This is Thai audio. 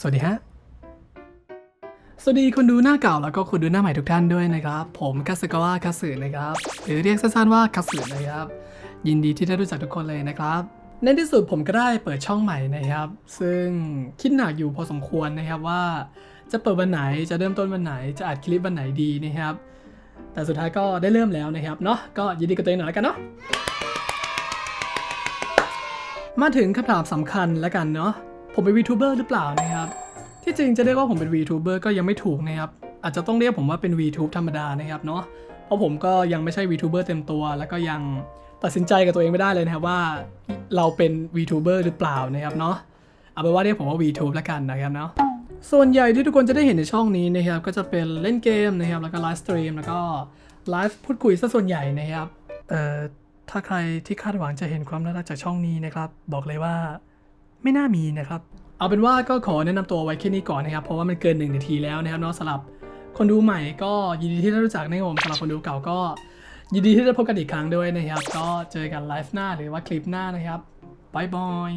สวัสดีฮะ สวัสดีคนดูหน้าเก่าแล้วก็คนดูหน้าใหม่ทุกท่านด้วยนะครับ ผมคาสึกาวะคาสึนะครับ หรือเรียกสั้นๆว่าคาสึนะครับ ยินดีที่ได้รู้จักทุกคนเลยนะครับ ในที่สุดผมก็ได้เปิดช่องใหม่นะครับ ซึ่งคิดหนักอยู่พอสมควรนะครับว่า จะเปิดวันไหนจะเริ่มต้นวันไหนจะอัดคลิปวันไหนดีนะครับ แต่สุดท้ายก็ได้เริ่มแล้วนะครับเนาะก็ยินดีกับตัวเองหน่อยแล้วกันเนาะมาถึงคำถามสำคัญแล้วกันเนาะ ผมเป็น VTuber หรือเปล่านะครับ ที่จริงจะเรียกว่าผมเป็น VTuber ก็ยังไม่ถูกนะครับ อาจจะต้องเรียกผมว่าเป็น VTube ธรรมดานะครับเนาะ เพราะผมก็ยังไม่ใช่ VTuber เต็มตัว แล้วก็ยังตัดสินใจกับตัวเองไม่ได้เลยนะครับว่าเราเป็น VTuber หรือเปล่านะครับเนาะ เอาเป็นว่าเรียกผมว่า VTube แล้วกันนะครับเนาะ ส่วนใหญ่ที่ทุกคนจะได้เห็นในช่องนี้นะครับก็จะเป็นเล่นเกมนะครับ แล้วก็ไลฟ์สตรีม แล้วก็ไลฟ์พูดคุยซะส่วนใหญ่นะครับ เอ่อ ถ้าใครที่คาดหวังจะเห็นความน่ารักจากช่องนี้นะครับ บอกเลยว่า ไม่น่ามีนะครับ เอาเป็นว่าก็ขอแนะนำตัวไว้แค่นี้ก่อนนะครับ เพราะว่ามันเกินหนึ่งนาทีแล้วนะครับเนาะสำหรับคนดูใหม่ก็ยินดีที่ได้รู้จักนะครับผมสำหรับคนดูเก่าก็ยินดีที่ได้พบกันอีกครั้งด้วยนะครับ ก็เจอกันไลฟ์หน้าหรือว่าคลิปหน้านะครับบายบาย